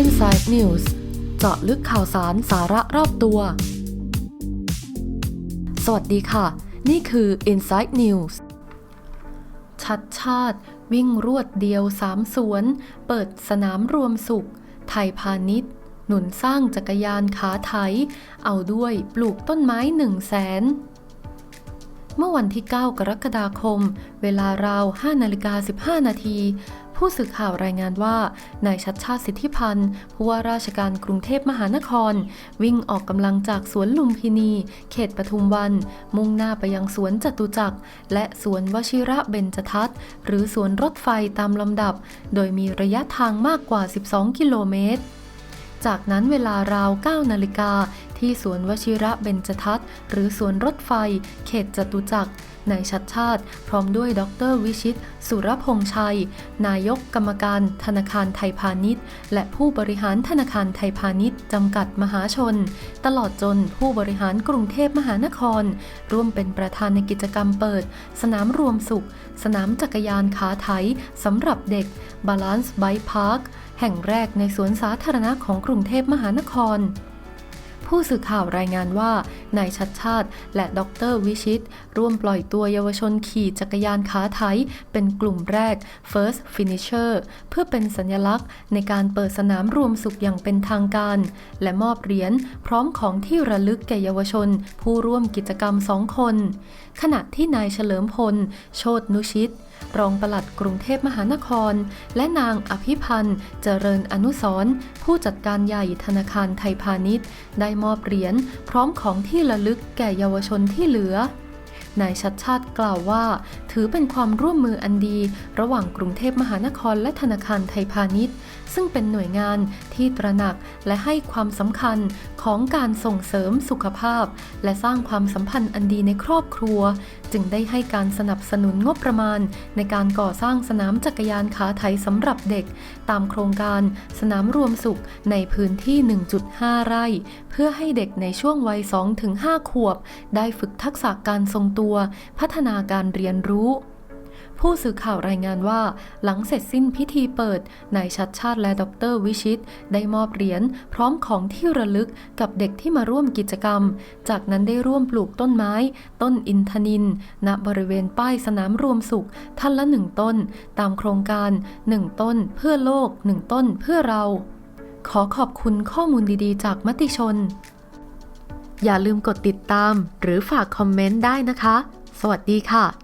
Inside News เจาะลึกข่าวสารสาระรอบตัว สวัสดีค่ะ นี่คือ Inside News ชัดชาติ วิ่งรวดเดียวสามสวน เปิดสนามรวมสุข ไทยพาณิชย์ หนุนสร้างจักรยานขาไถ เอาด้วยปลูกต้นไม้หนึ่งแสน เมื่อวันที่ 9 กรกฎาคม เวลาราว5นาฬิกา15 นาที ผู้สื่อข่าวรายงานว่า นายชัดชาติสิทธิพันธ์ ผู้ว่าราชการกรุงเทพมหานคร วิ่งออกกำลังจากสวนลุมพินี เขตปทุมวัน มุ่งหน้าไปยังสวนจตุจักร และสวนวชิระเบญจทัศน์ หรือสวนรถไฟตามลำดับ โดยมีระยะทางมากกว่า 12 กิโลเมตร จากนั้นเวลาราว 9 นาฬิกาที่สวนวชิระเบญจทัศน์หรือสวนรถไฟ เขตจตุจักร นายชัดชาติ พร้อมด้วยดรวิชิต สุรพงษ์ชัย นายกกรรมการธนาคารไทยพาณิชย์ และผู้บริหารธนาคารไทยพาณิชย์จำกัดมหาชน ตลอดจนผู้บริหารกรุงเทพมหานคร ร่วมเป็นประธานในกิจกรรมเปิด สนามรวมสุข สนามจักรยานขาไถสำหรับเด็ก Balance Bike Park แห่งแรกในสวนสาธารณะของกรุงเทพมหานคร ผู้สื่อข่าวรายงานว่านายชัดชาติ และดรวิชิต ร่วมปล่อยตัวเยาวชนขี่จักรยานขาไถเป็นกลุ่มแรก First Finisher เพื่อเป็นสัญลักษณ์ในการเปิดสนามรวมสุขอย่างเป็นทางการ และมอบเหรียญพร้อมของที่ระลึกแก่เยาวชน ผู้ร่วมกิจกรรมสองคน ขณะที่นายเฉลิมพล โชตนุชิตรองปลัดกรุงเทพมหานคร และนางอภิพันธ์ เจริญอนุสร์ผู้จัดการใหญ่ธนาคารไทยพาณิชย์ ได้มอบเหรียญพร้อมของที่ระลึกแก่เยาวชนที่เหลือนายชัดชาติกล่าวว่า ถือเป็นความร่วมมืออันดี ระหว่างกรุงเทพมหานครและธนาคารไทยพาณิชย์ ซึ่งเป็นหน่วยงานที่ตระหนักและให้ความสำคัญของการส่งเสริมสุขภาพ และสร้างความสัมพันธ์อันดีในครอบครัว จึงได้ให้การสนับสนุนงบประมาณ ในการก่อสร้างสนามจักรยานขาไถสำหรับเด็ก ตามโครงการสนามรวมสุขในพื้นที่ 1.5 ไร่ เพื่อให้เด็กในช่วงวัย 2-5 ขวบ ได้ฝึกทักษะการทรงตัว พัฒนาการเรียนรู้ ผู้สื่อข่าวรายงานว่า หลังเสร็จสิ้นพิธีเปิด นายชัดชาติและดรวิชิต ได้มอบเหรียญพร้อมของที่ระลึกกับเด็กที่มาร่วมกิจกรรม จากนั้นได้ร่วมปลูกต้นไม้ ต้นอินทนินณบริเวณป้ายสนามรวมสุขท่านละหนึ่งต้น ตามโครงการ 1 ต้นเพื่อโลก 1 ต้นเพื่อเรา ขอขอบคุณข้อมูลดีๆ จากมติชน อย่าลืมกดติดตาม หรือฝากคอมเมนต์ได้นะคะ สวัสดีค่ะ